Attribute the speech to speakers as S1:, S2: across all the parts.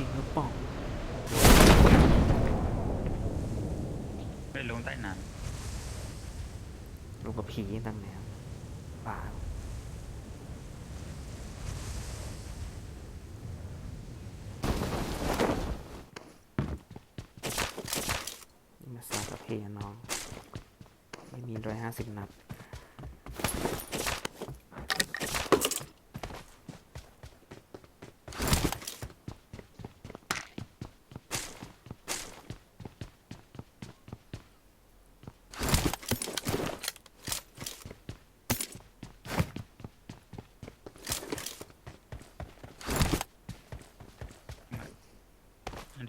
S1: จริงหรือเปล่า
S2: ไม่ลงใต้น้
S1: ลงกับผีตั้งแนวป่านี่มาสากับเพอะน้อง ไม่มีร้อยห้าสิบนัด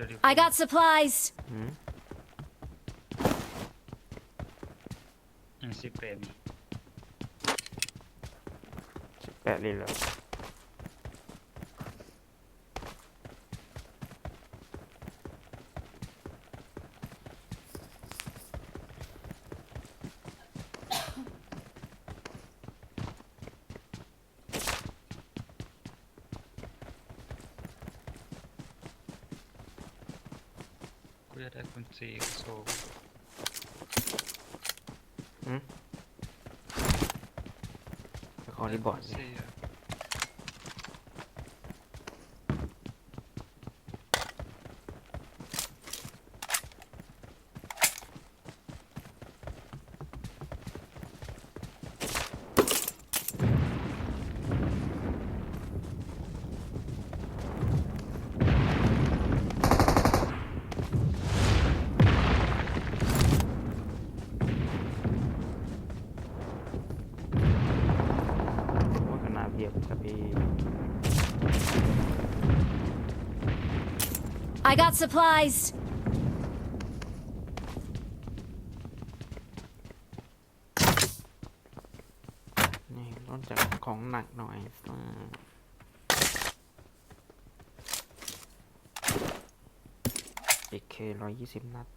S1: ำ
S2: เดี๋ยวดิ
S3: I got supplies.
S1: หืม
S2: ยังสิบ เปรม
S1: แปะเลยเหรอ
S2: กูจะได้คุณซีโซ
S1: ไปขอรีบอร์ด
S2: คุณ
S1: สิ
S2: ซีอะ
S1: ว่าขนา ดเดียวกับพี่
S3: I got supplies.
S1: นี่ต้นจากของหนักหน่อยอีกเคร้อยยี่สิบนัด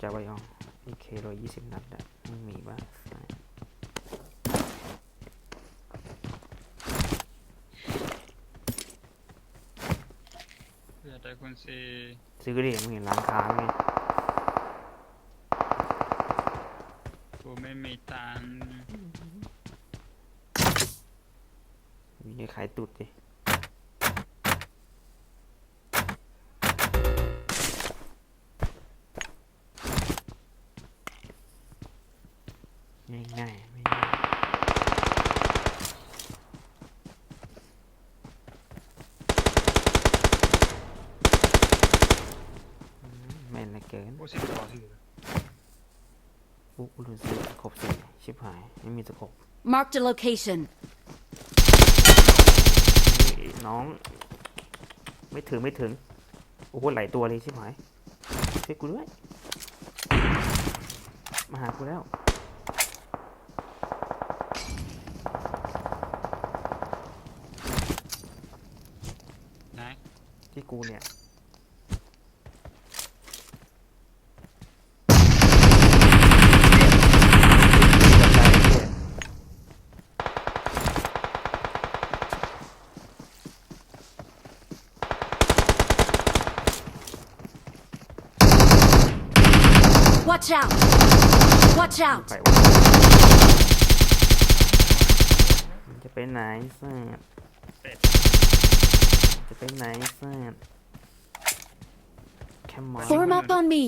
S1: จะไว้เอาอีกเคร้อยยี่สิบนัดอะไม่มีบ้าง
S2: กูจะได้คุณซี
S1: ซื้อดิมึงเห็นร้านค้าไหม
S2: กูไม่มีตังค์
S1: มีขายตุดดิ ง่ายง่ายๆไม่ยากอืมแม่นเหละเกิน
S2: กูสิบต่อถือ
S1: ปุ๊บรู้สึกครบสี่ชิบหาย ไม่มีตะขบ
S3: Marked a location.
S1: นี่น้อง ไม่ถึงไม่ถึง โอ้โหหลายตัวเลยชิบหายช่วยกูด้วย มาหากูแล้ว
S2: ไหน
S1: ที่กูเนี่ย
S3: Watch out. Watch
S1: ไป
S3: out.
S1: วะมันจะไปไหนเสิร์ต
S2: เป็ด
S1: จะ ไปไหนเสิร์ตแคมมอน
S3: Form up on me.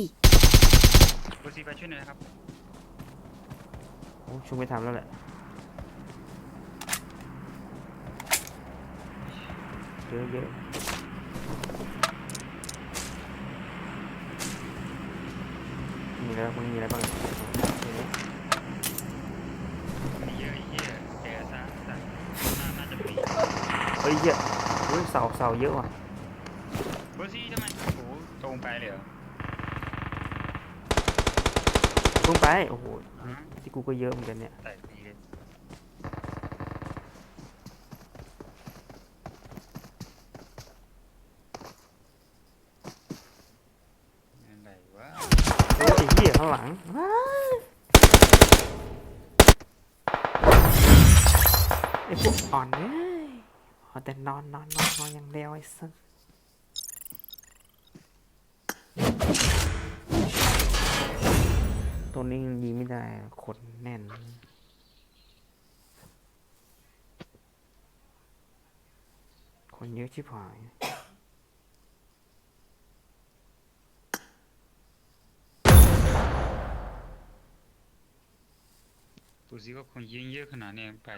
S2: กูซีไปช่วยหน่อยนะครับ
S1: โอ้ชุบไม่ทำแล้วแหละ เยอะเยอะมีอะไรบ้างมีอะไรบ้างเห็นไหม
S2: มีเยอะไอ้เหี้ยแกซะซะน่าน่าจะมี
S1: เฮ้ยเยอะเฮ้ย เสาเสาเยอะว่ะ
S2: เบอร์ซี่ทำไมโอ้โหตรงไปเลยตร
S1: งไปโอ้โหที่กูก็เยอะเหมือนกันเนี่ย
S2: สีเลี่ย
S1: ข้หลังยไอ้พวกอ่อนเนี่ย เอาแต่นอนนอนนอนนอนอย่างเดียวไอ้สัสตัวนี้ยังยิงไม่ได้คนแน่นคนเยอะชิบหาย
S2: ดูสิว่าคนยิงเยอะขนาดนี้ไป